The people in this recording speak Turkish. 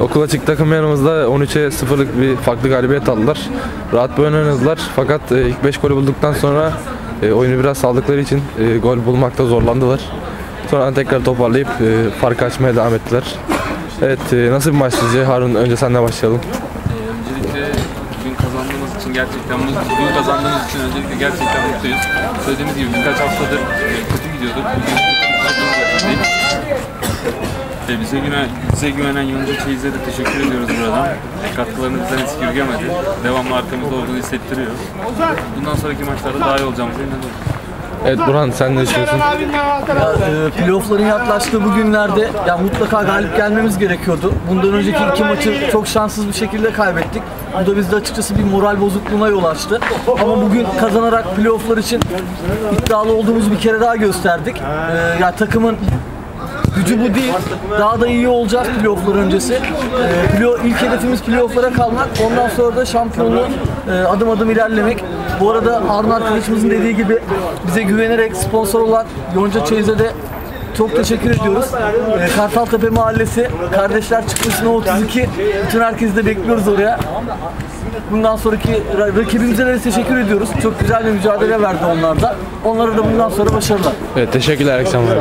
Okul açık takım yanımızda 13'e 0'lık bir farklı galibiyet aldılar. Rahat bir oyun oynadılar fakat e, ilk 5 golü bulduktan sonra e, oyunu biraz saldıkları için e, gol bulmakta zorlandılar. Sonra tekrar toparlayıp farkı açmaya devam ettiler. Evet nasıl bir maç sizce? Harun önce senle başlayalım. Öncelikle bugün kazandığımız için gerçekten. Bugün kazandığımız için öncelikle gerçekten mutluyuz. Söylediğimiz gibi birkaç haftadır kötü gidiyorduk. Bugün kötü değil. E, bize, güven, bize güvenen Yonca Çeyiz'e de teşekkür ediyoruz buradan. Katkılarını bizden esirgemedi. Devamlı arkamızda olduğunu hissettiriyor. Bundan sonraki maçlarda daha iyi olacağımıza inanıyorum. Evet Burhan sen ne düşünüyorsun? E, playoff'ların yaklaştığı bu günlerde ya mutlaka galip gelmemiz gerekiyordu. Bundan önceki iki maçı çok şanssız bir şekilde kaybettik. Bu da bizde açıkçası bir moral bozukluğuna yol açtı. Ama bugün kazanarak playoff'lar için iddialı olduğumuzu bir kere daha gösterdik. E, ya takımın gücü bu değil. Daha da iyi olacağız playoff'lar öncesi. E, play- ilk hedefimiz playoff'lara kalmak. Ondan sonra da şampiyonluğu e, adım adım ilerlemek. Bu arada Harun arkadaşımızın dediği gibi bize güvenerek sponsor olan Yonca Çeyiz'e de çok teşekkür ediyoruz. E, Kartaltepe Mahallesi, Kardeşler Çıkması'na 32. Bütün herkesi de bekliyoruz oraya. Bundan sonraki ra- rakibimize de teşekkür ediyoruz. Çok güzel bir mücadele verdi onlar da. Onlara da bundan sonra başarılar. Evet teşekkürler akşamlar.